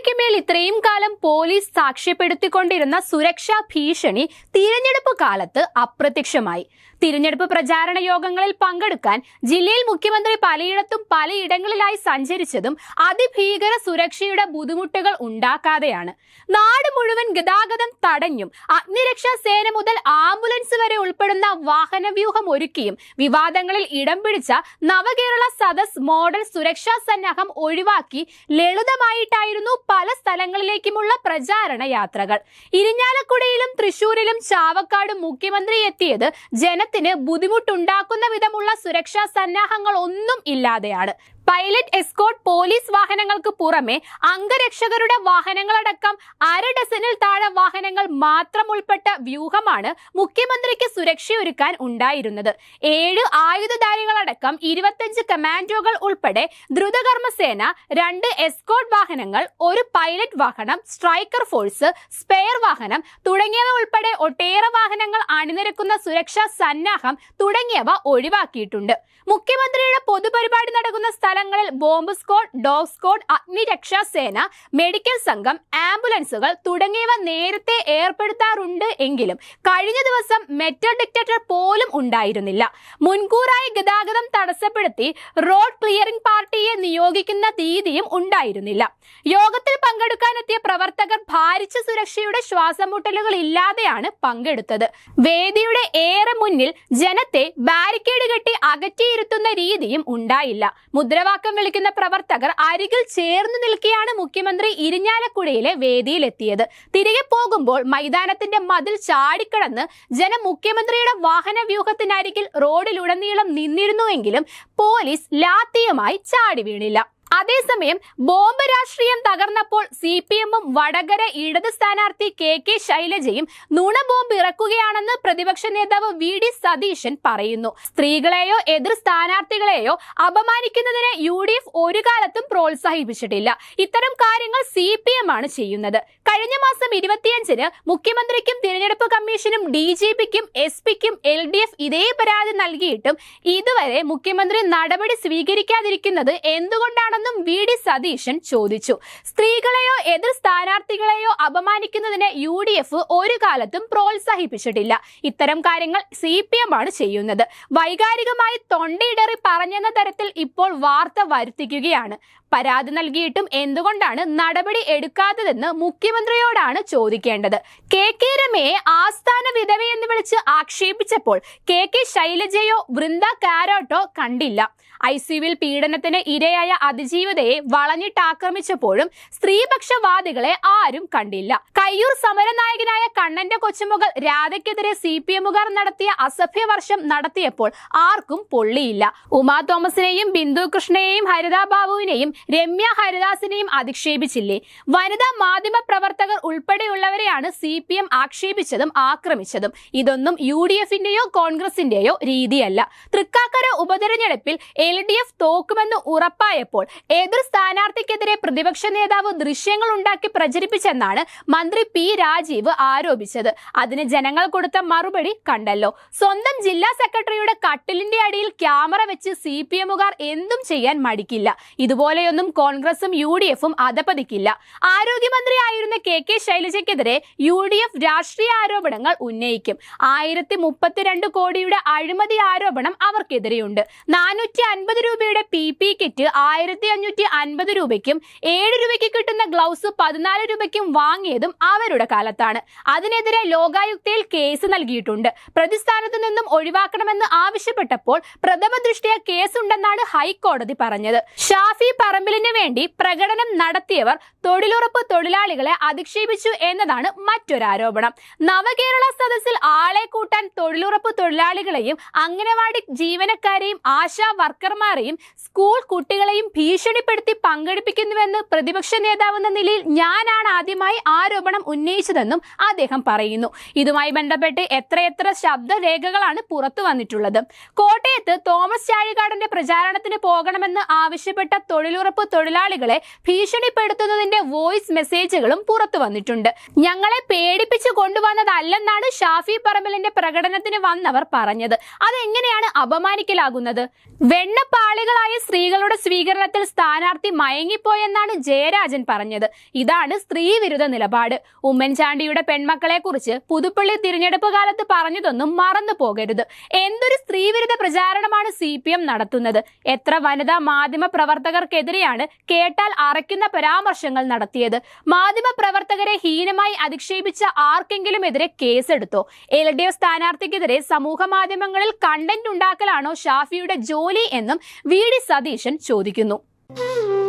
മുഖ്യമന്ത്രിക്ക് മേൽ ഇത്രയും കാലം പോലീസ് സാക്ഷ്യപ്പെടുത്തിക്കൊണ്ടിരുന്ന സുരക്ഷാ ഭീഷണി തിരഞ്ഞെടുപ്പ് കാലത്ത് അപ്രത്യക്ഷമായി. തിരഞ്ഞെടുപ്പ് പ്രചാരണ യോഗങ്ങളിൽ പങ്കെടുക്കാൻ ജില്ലയിൽ മുഖ്യമന്ത്രി പലയിടത്തും പലയിടങ്ങളിലായി സഞ്ചരിച്ചതും അതിഭീകര സുരക്ഷയുടെ ബുദ്ധിമുട്ടുകൾ ഉണ്ടാക്കാതെയാണ്. നാട് മുഴുവൻ ഗതാഗതം തടഞ്ഞും അഗ്നിരക്ഷാ സേന മുതൽ ഉൾപ്പെടുന്ന വാഹനവ്യൂഹം ഒരുക്കിയും വിവാദങ്ങളിൽ ഇടം പിടിച്ച നവകേരള സദസ് മോഡൽ സുരക്ഷാ സന്നാഹം ഒഴിവാക്കി ലളിതമായിട്ടായിരുന്നു പല സ്ഥലങ്ങളിലേക്കുമുള്ള പ്രചാരണ യാത്രകൾ. ഇരിഞ്ഞാലക്കുടയിലും തൃശൂരിലും ചാവക്കാടും മുഖ്യമന്ത്രി എത്തിയത് ജനത്തിന് ബുദ്ധിമുട്ടുണ്ടാക്കുന്ന വിധമുള്ള സുരക്ഷാ സന്നാഹങ്ങൾ ഒന്നും ഇല്ലാതെയാണ്. പൈലറ്റ് എസ്കോട്ട് പോലീസ് വാഹനങ്ങൾക്ക് പുറമെ അംഗരക്ഷകരുടെ വാഹനങ്ങളടക്കം അര ഡസനിൽ താഴെ വാഹനങ്ങൾ മാത്രം ഉൾപ്പെട്ട വ്യൂഹമാണ് മുഖ്യമന്ത്രിക്ക് സുരക്ഷയൊരുക്കാൻ ഉണ്ടായിരുന്നത്. ഏഴ് ആയുധധാരികളടക്കം ഇരുപത്തഞ്ച് കമാൻഡോകൾ ഉൾപ്പെടെ ദ്രുതകർമ്മസേന രണ്ട് എസ്കോട്ട് വാഹനങ്ങൾ ഒരു പൈലറ്റ് വാഹനം സ്ട്രൈക്കർ ഫോഴ്സ് സ്പെയർ വാഹനം തുടങ്ങിയവ ഉൾപ്പെടെ ഒട്ടേറെ വാഹനങ്ങൾ അണിനിരക്കുന്ന സുരക്ഷാ സന്നാഹം തുടങ്ങിയവ ഒഴിവാക്കിയിട്ടുണ്ട്. മുഖ്യമന്ത്രിയുടെ പൊതുപരിപാടി നടക്കുന്ന സ്ഥലങ്ങളിൽ ബോംബ് സ്ക്വാഡ് ഡോഗ് സ്ക്വാഡ് അഗ്നിരക്ഷാ സേന മെഡിക്കൽ സംഘം ആംബുലൻസുകൾ തുടങ്ങിയവ നേരത്തെ ഏർപ്പെടുത്താറുണ്ട് എങ്കിലും കഴിഞ്ഞ ദിവസം മെറ്റൽ ഡിറ്റക്ടർ പോലും ഉണ്ടായിരുന്നില്ല. മുൻകൂറായി ഗതാഗതം തടസ്സപ്പെടുത്തി റോഡ് ക്ലിയറിംഗ് പാർട്ടിയെ നിയോഗിക്കുന്ന തീയതിയും ഉണ്ടായിരുന്നില്ല. യോഗത്തിൽ പങ്കെടുക്കാനെത്തിയ പ്രവർത്തകർ ഭാരിച്ച സുരക്ഷയുടെ ശ്വാസമുട്ടലുകൾ ഇല്ലാതെയാണ് പങ്കെടുത്തത്. വേദിയുടെ ഏറെ മുന്നിൽ ജനത്തെ ബാരിക്കേഡ് കെട്ടി അകറ്റിയിരുത്തുന്ന രീതിയും ഉണ്ടായില്ല. മുദ്രാവാക്യം വിളിക്കുന്ന പ്രവർത്തകർ അരികിൽ ചേർന്ന് നിൽക്കെയാണ് മുഖ്യമന്ത്രി ഇരിഞ്ഞാലക്കുടയിലെ വേദിയിലെത്തിയത്. തിരികെ പോകുമ്പോൾ മൈതാനത്തിന്റെ മതിൽ ചാടിക്കടന്ന് ജനം മുഖ്യമന്ത്രിയുടെ വാഹന വ്യൂഹത്തിനരികിൽ റോഡിലുടനീളം നിന്നിരുന്നുവെങ്കിലും പോലീസ് ലാത്തിയുമായി ചാടി വീണില്ല. അതേസമയം ബോംബ് രാഷ്ട്രീയം തകർന്നപ്പോൾ സി പി എമ്മും വടകര ഇടത് സ്ഥാനാർത്ഥി കെ കെ ശൈലജയും നുണ ബോംബ് ഇറക്കുകയാണെന്ന് പ്രതിപക്ഷ നേതാവ് വി ഡി സതീശൻ പറയുന്നു. സ്ത്രീകളെയോ എതിർ സ്ഥാനാർത്ഥികളെയോ അപമാനിക്കുന്നതിനെ യു ഡി എഫ് ഒരു കാലത്തും പ്രോത്സാഹിപ്പിച്ചിട്ടില്ല. ഇത്തരം കാര്യങ്ങൾ സി പി എം ആണ് ചെയ്യുന്നത്. കഴിഞ്ഞ മാസം ഇരുപത്തിയഞ്ചിന് മുഖ്യമന്ത്രിക്കും തിരഞ്ഞെടുപ്പ് കമ്മീഷനും ഡി ജി പിക്കും എസ് പിക്കും എൽ ഡി എഫ് ഇതേ പരാതി നൽകിയിട്ടും ഇതുവരെ മുഖ്യമന്ത്രി നടപടി സ്വീകരിക്കാതിരിക്കുന്നത് എന്തുകൊണ്ടാണെന്നും വി ഡി സതീശൻ ചോദിച്ചു. സ്ത്രീകളെയോ എതിർ സ്ഥാനാർത്ഥികളെയോ അപമാനിക്കുന്നതിന് യു ഡി എഫ് ഒരു കാലത്തും പ്രോത്സാഹിപ്പിച്ചിട്ടില്ല. ഇത്തരം കാര്യങ്ങൾ സി പി എം ആണ് ചെയ്യുന്നത്. വൈകാരികമായി തൊണ്ടയിടറി പറഞ്ഞെന്ന തരത്തിൽ ഇപ്പോൾ വാർത്ത വരുത്തിക്കുകയാണ്. പരാതി നൽകിയിട്ടും എന്തുകൊണ്ടാണ് നടപടി എടുക്കാത്തതെന്ന് മുഖ്യമന്ത്രിയോടാണ് ചോദിക്കേണ്ടത്. കെ കെ രമയെ ആസ്ഥാന വിധവയെന്ന് വിളിച്ച് ആക്ഷേപിച്ചപ്പോൾ കെ കെ ശൈലജയോ വൃന്ദ കാരോട്ടോ കണ്ടില്ല. ഐ സിയുവിൽ പീഡനത്തിന് ഇരയായ അതിജീവിതയെ വളഞ്ഞിട്ട് ആക്രമിച്ചപ്പോഴും സ്ത്രീപക്ഷവാദികളെ ആരും കണ്ടില്ല. കയ്യൂർ സമരനായകനായ കണ്ണന്റെ കൊച്ചുമകൾ രാധയ്ക്കെതിരെ സി പി എമ്മുകാർ നടത്തിയ അസഭ്യവർഷം നടത്തിയപ്പോൾ ആർക്കും പൊള്ളിയില്ല. ഉമാ തോമസിനെയും ബിന്ദു കൃഷ്ണയെയും ഹരിതാ ബാബുവിനെയും രമ്യ ഹരിദാസിനെയും അധിക്ഷേപിച്ചില്ലേ? വനിതാ മാധ്യമ പ്രവർത്തകർ ഉൾപ്പെടെയുള്ളവരെയാണ് സി പി എം ആക്ഷേപിച്ചതും ആക്രമിച്ചതും. ഇതൊന്നും യു ഡി എഫിന്റെയോ കോൺഗ്രസിന്റെയോ രീതിയല്ല. തൃക്കാക്കര ഉപതെരഞ്ഞെടുപ്പിൽ എൽ ഡി എഫ് തോക്കുമെന്ന് ഉറപ്പായപ്പോൾ എതിർ സ്ഥാനാർത്ഥിക്കെതിരെ പ്രതിപക്ഷ നേതാവ് ദൃശ്യങ്ങൾ ഉണ്ടാക്കി പ്രചരിപ്പിച്ചെന്നാണ് മന്ത്രി പി രാജീവ് ആരോപിച്ചത്. അതിന് ജനങ്ങൾ കൊടുത്ത മറുപടി കണ്ടല്ലോ. സ്വന്തം ജില്ലാ സെക്രട്ടറിയുടെ കട്ടിലിന്റെ അടിയിൽ ക്യാമറ വെച്ച് സി പി എമ്മുകാർ എന്തും ചെയ്യാൻ മടിക്കില്ല. ഇതുപോലെയൊന്നും കോൺഗ്രസും യു ഡി എഫും അധപതിക്കില്ല. ആരോഗ്യമന്ത്രിയായിരുന്ന കെ കെ ശൈലജയ്ക്കെതിരെ യു ഡി എഫ് രാഷ്ട്രീയ ആരോപണങ്ങൾ ഉന്നയിക്കും. ആയിരത്തി മുപ്പത്തിരണ്ട് കോടിയുടെ അഴിമതി ആരോപണം അവർക്കെതിരെയുണ്ട്. നാനൂറ്റി അൻപത് രൂപയുടെ പി പി കിറ്റ് ആയിരത്തി അഞ്ഞൂറ്റി അൻപത് രൂപയ്ക്കും ഏഴ് രൂപയ്ക്ക് കിട്ടുന്ന ഗ്ലൗസ് പതിനാല് രൂപയ്ക്കും വാങ്ങിയതും അവരുടെ കാലത്താണ്. അതിനെതിരെ ലോകായുക്തയിൽ കേസ് നൽകിയിട്ടുണ്ട്. പ്രതിസ്ഥാനത്ത് നിന്നും ഒഴിവാക്കണമെന്ന് ആവശ്യപ്പെട്ടപ്പോൾ പ്രഥമ ദൃഷ്ടിയ കേസുണ്ടെന്നാണ് ഹൈക്കോടതി പറഞ്ഞത്. ഷാഫി പറമ്പിലിന് വേണ്ടി പ്രകടനം നടത്തിയവർ തൊഴിലുറപ്പ് തൊഴിലാളികളെ അധിക്ഷേപിച്ചു എന്നതാണ് മറ്റൊരു ആരോപണം നവകേരള സദസ്സിൽ ആളെ കൂട്ടാൻ തൊഴിലുറപ്പ് തൊഴിലാളികളെയും അംഗനവാടി ജീവനക്കാരെയും ആശാ വർക്കർമാരെയും സ്കൂൾ കുട്ടികളെയും ഭീഷണിപ്പെടുത്തി പങ്കെടുപ്പിക്കുന്നുവെന്ന് പ്രതിപക്ഷ നേതാവെന്ന നിലയിൽ ഞാനാണ് ആദ്യമായി ആരോപണം ഉന്നയിച്ചതെന്നും അദ്ദേഹം പറയുന്നു. ഇതുമായി ബന്ധപ്പെട്ട് എത്രയെത്ര ശബ്ദരേഖകളാണ് പുറത്തു വന്നിട്ടുള്ളത്. കോട്ടയത്ത് തോമസ് ചാഴികാടന്റെ പ്രചാരണത്തിന് പോകണമെന്ന് ആവശ്യപ്പെട്ട തൊഴിലുറപ്പ് തൊഴിലാളികളെ ഭീഷണിപ്പെടുത്തുന്നതിന്റെ വോയിസ് മെസ്സേജുകളും പുറത്തു വന്നിട്ടുണ്ട്. ഞങ്ങളെ പേടിപ്പിച്ചു കൊണ്ടുവന്നതല്ലെന്നാണ് ഷാഫി പറമ്പലിന്റെ പ്രകടനത്തിന് വന്നവർ പറഞ്ഞത്. അതെങ്ങനെയാണ് അപമാനിക്കലാകുന്നത്? വെണ്ണപ്പാളികളായ സ്ത്രീകളുടെ സ്വീകരണത്തിൽ സ്ഥാനാർത്ഥി മയങ്ങിപ്പോയെന്നാണ് ജയരാജൻ പറഞ്ഞത്. ഇതാണ് സ്ത്രീവിരുദ്ധ നിലപാട്. ഉമ്മൻചാണ്ടിയുടെ പെൺമക്കളെ കുറിച്ച് പുതുപ്പള്ളി തിരഞ്ഞെടുപ്പ് കാലത്ത് പറഞ്ഞതൊന്നും മറന്നു പോകരുത്. എന്തൊരു സ്ത്രീവിരുദ്ധ പ്രചാരണമാണ് സി പി എം നടത്തുന്നത്? എത്ര വനിതാ മാധ്യമ പ്രവർത്തകർക്കെതിരെയാണ് കേട്ടാൽ അറയ്ക്കുന്ന പരാമർശങ്ങൾ നടത്തിയത്? മാധ്യമ പ്രവർത്തകരെ ഹീനമായി അധിക്ഷേപിച്ച ആർക്കെങ്കിലും എതിരെ കേസെടുത്തോ? എൽ ഡി എഫ് സ്ഥാനാർത്ഥിക്കെതിരെ സമൂഹ മാധ്യമങ്ങളിൽ കണ്ടന്റ് ഉണ്ടാക്കലാണോ ഷാഫിയുടെ ജോലി എന്നും വി ഡി സതീശൻ ചോദിക്കുന്നു. Mm-hmm.